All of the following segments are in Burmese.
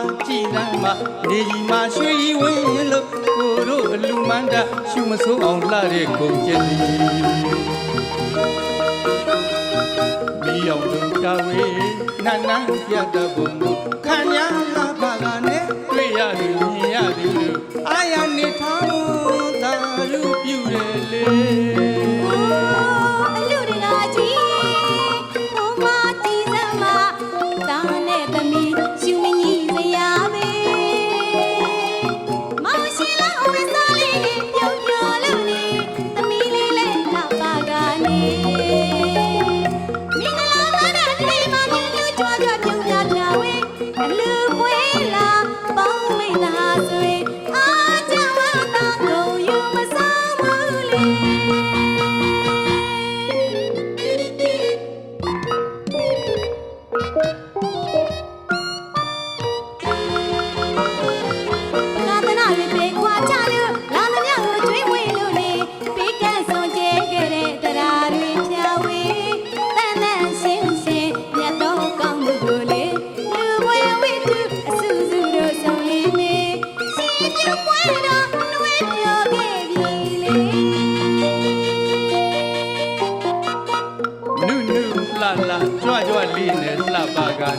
နေကြီးမှာရွှေကြီးဝင်းလို့ကိုတို့အလူမန္တရှုမဆိုးအောင်လှတဲ့ကုန်ကျက်သည်မီးအောင်လုံးတာဝေးနန်းနန်းပြတ်တဲ့ဘုံကိုခံရလာပါကနဲ့တွေ့ရတယ်မြင်ရတယ်လို့အာရ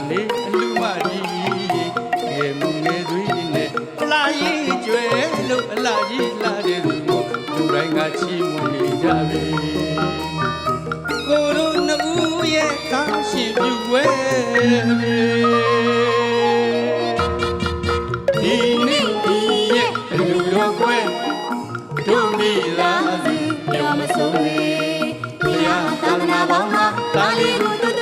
နေအလူမကြီးငယ်မူငယ်သွေးနဲ့အလာကြီးကျွဲလို့အလာကြီးလှတဲ့သူကိုလူတိုင်းကချီးမွမ်းနေကြပြီကိုတို့နှစ်ဦးရဲ့ကောင်းရှိပြုဝဲပြီဒီနေ့ဒီရဲ့အလူတော်ကွယ်တို့မိသားစုပြောမဆုံးလေဘုရားသာသနာပေါင်းမှာဒါလေးကိုသွတ်သွင်းခဲ့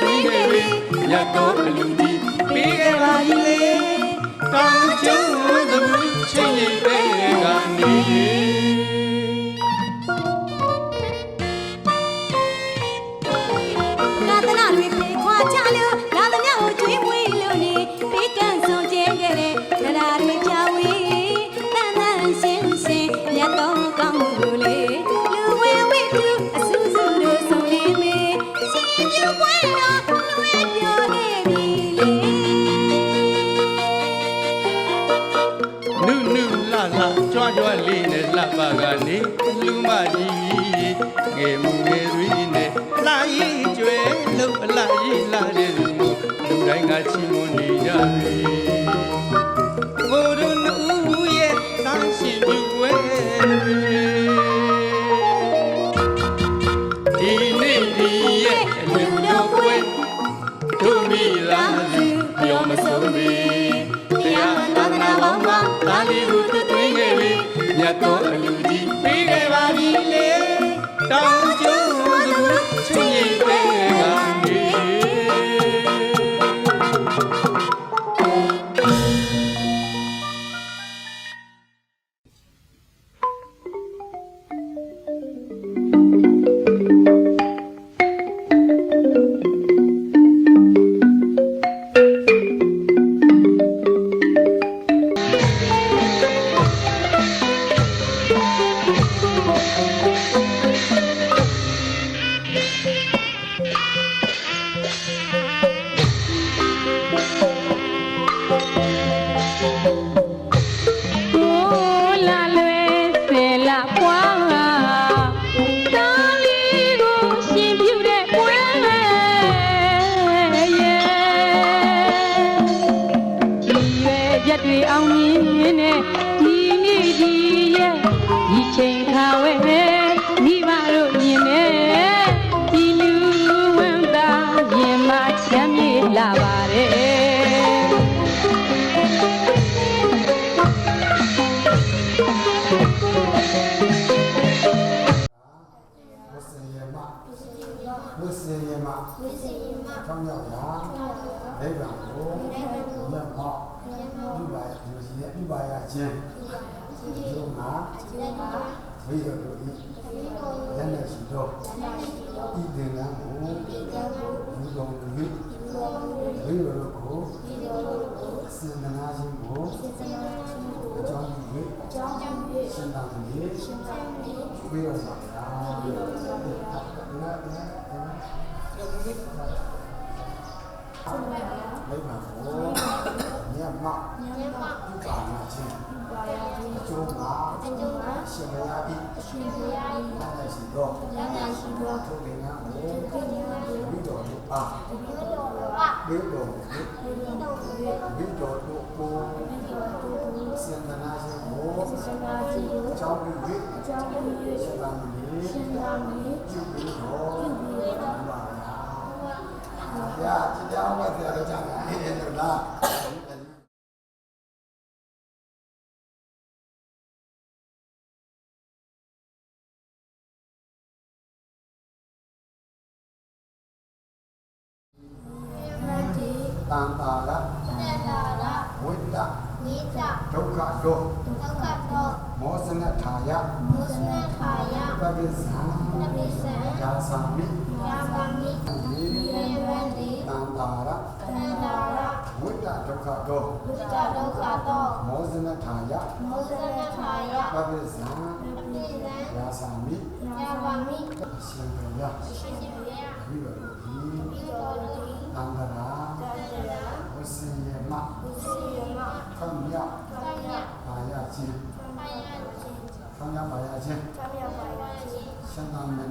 ပြီမြတ်တော်အလူဒီပေးခဲ့ပါပြီလေကောင်းကျိုး လှလှကြွကြွလေးနဲ့လှပါကနေလူမကြီးငယ်မူငယ်သွေးနဲ့လှရင်ကျွဲလို့အလှကြီးလှတဲ့သူကိုလူတိုင်းကချီးမွမ်းနေကြပြီကိုတို့နှစ်ဦးရဲ့တောင်းရှိပြုဝဲ ချ ဝဆင်ယမဝဆင်ယမဝဆင်ယမကောင်းရောက်လာဒိဗ္ဗံကိုမြတ်မောပြုပါရဒီစီရဲ့ပြုပါရခြင်းဒီမှာဝိရတို့ဤယန္တရှိတော်ဤသင်္ကန်းကိုယူတော်မူဝိရတို့ကိုစင်နာခြင်းကိုအကြောင်းပြုအကြောင်းပြုရှင်သာမဏေရှင်သာမဏေဝိရပါလား မိဘကိုမြတ်မှဒုက္ခနာခြင်းအကျိုးမှာရှင်မယားဤနာမရှိသောထုလင်ငါကိုဝိတော်တို့အားဝိတော်တို့ဝိတော်တို့ကိုစင်တနာရှင်ကိုအကြောင်းပြု၍ရှင်သာမဏေပြုပြီးတော်ပါရာဘုရားတရားဝတ်တရားကြတာအဲ့ဒါလား တန်တာရဝိတ္တဒုက္ခတောမောစနထာယပပိဇံယာသမိဒီတန်တာရဝိတ္တဒုက္ခတောမောစနထာယပပိဇံယာသမိရှင်ဘုရားဘိဝရတိတန်တရာ ဝစီယမခမယဘာယချင်းခမယဘာယချင်းရှင်သာမ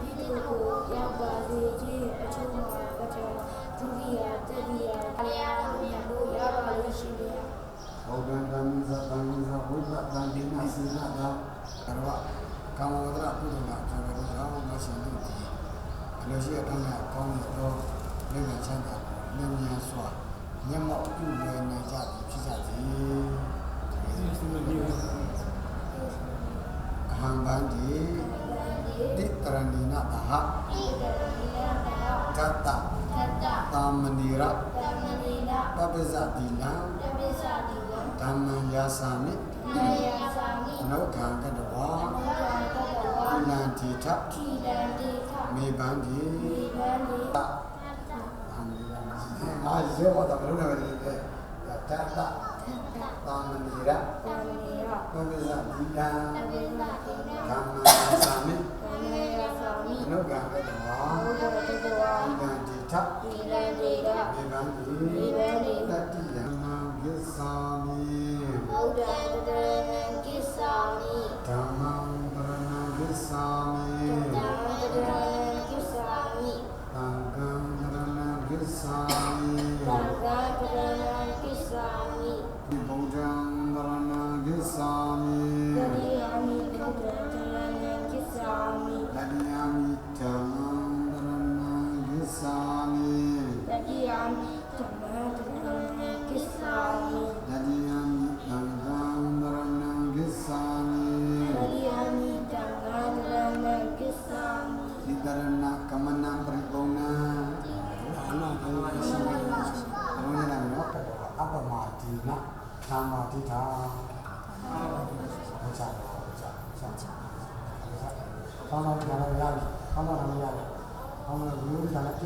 ဏေဖြစ်ကိုတစ်ချိန်တစ်ချိန်သုံးချိန်ရောက်အောင်တောင်းပန်ပါ၏ဆောက်ထားလိုက်တာဘုဒ္ဓံဓမ္မဇတံဇဝိပ္ပတံဒီနာစီနာတာကရဝကာမဝဒရပုဒ္ဓနာကျော်တော်ကြောင့်မရှင်တို့ဒီအလိုရှိအထောင်းရကောင်းရတော့မြတ်ချမ်းသာမြတ်မြတ်စွာမျက်မှောက်ပြုလွယ်နိုင်ကြသည်ဖြစ်ကြသည်အဟံဗန္တိ တိတရဏိနာတဟကတ္တတာမဏိရပပ္ပဇတိလံဓမ္မံယာစာမိအနုခံကတဝါကုလံတိထမေဗန္တိအာဇေဝတဘရုဏဝတိတေတတ္တတာမဏိရပပ္ပဇတိလံဓမ္မံယာစာမိအနုခံကတဝါကုလံတိထမေဗန္တိတတ္တိယမံဂစ္ဆာမိ ဓ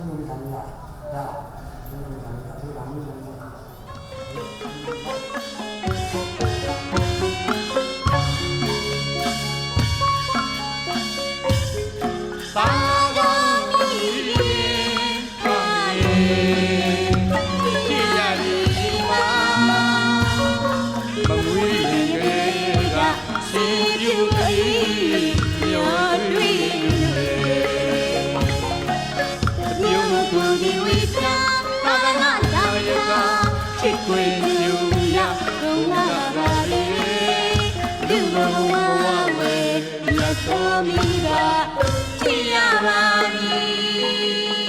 လူတွေကလည်းကျ လူဘဝဝေရသောမိကချစ်ရပါမည်